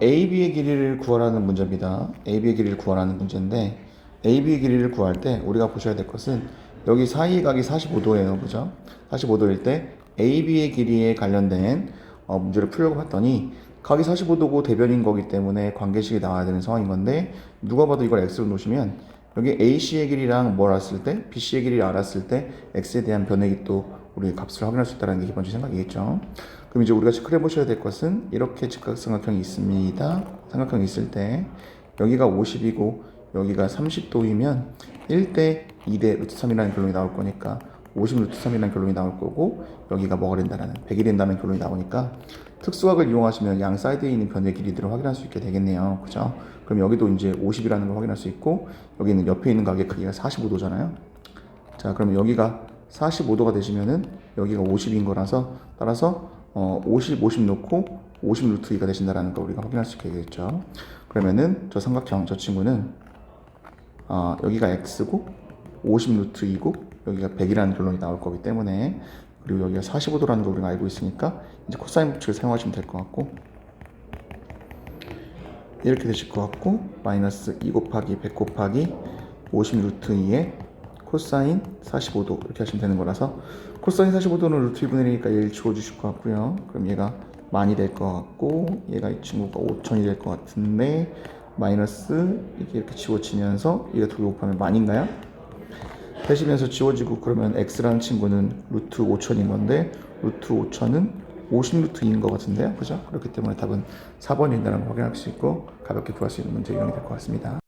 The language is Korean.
AB의 길이를 구하라는 문제입니다. AB의 길이를 구하라는 문제인데 AB의 길이를 구할 때 우리가 보셔야 될 것은 여기 사이각이 45도예요. 그죠? 45도일 때 AB의 길이에 관련된 어, 문제를 풀려고 봤더니 각이 45도고 대변인 거기 때문에 관계식이 나와야 되는 상황인 건데 누가 봐도 이걸 x로 놓으시면 여기 AC의 길이랑 뭘 알았을 때 BC의 길이를 알았을 때 x에 대한 변액이 또 우리 값을 확인할 수 있다는 게 기본적인 생각이겠죠. 그럼 이제 우리가 체크해 보셔야 될 것은 이렇게 직각삼각형이 있습니다. 삼각형이 있을 때 여기가 50이고 여기가 30도이면 1대 2대 루트 3이라는 결론이 나올 거니까 50 루트 3이라는 결론이 나올 거고 여기가 뭐가 된다는 100이 된다는 결론이 나오니까 특수각을 이용하시면 양 사이드에 있는 변의 길이들을 확인할 수 있게 되겠네요. 그죠? 그럼 여기도 이제 50이라는 걸 확인할 수 있고 여기는 옆에 있는 각의 크기가 45도잖아요. 자, 그러면 여기가 45도가 되시면은 여기가 50인 거라서 따라서 어, 50, 50 놓고 50 루트 2가 되신다라는 걸 우리가 확인할 수 있게 되겠죠. 그러면은 저 삼각형 저 친구는 어, 여기가 x고 50 루트 2고 여기가 100이라는 결론이 나올 거기 때문에 그리고 여기가 45도라는 걸 우리가 알고 있으니까 이제 코사인 법칙을 사용하시면 될 것 같고 이렇게 되실 것 같고 마이너스 2 곱하기 100 곱하기 50 루트 2에 코사인 45도 이렇게 하시면 되는 거라서 코사인 45도는 루트 2분의 1이니까 1 지워주실 것 같고요 그럼 얘가 만이 될 것 같고 얘가 이 친구가 5천이 될 것 같은데 마이너스 이게 이렇게 지워지면서 이게 두개 곱하면 만인가요? 되시면서 지워지고 그러면 x라는 친구는 루트 5천인 건데 루트 5천은 50 루트 2인 것 같은데요 그죠? 그렇기 때문에 답은 4번인다는 걸 확인할 수 있고 가볍게 구할 수 있는 문제 이용이 될 것 같습니다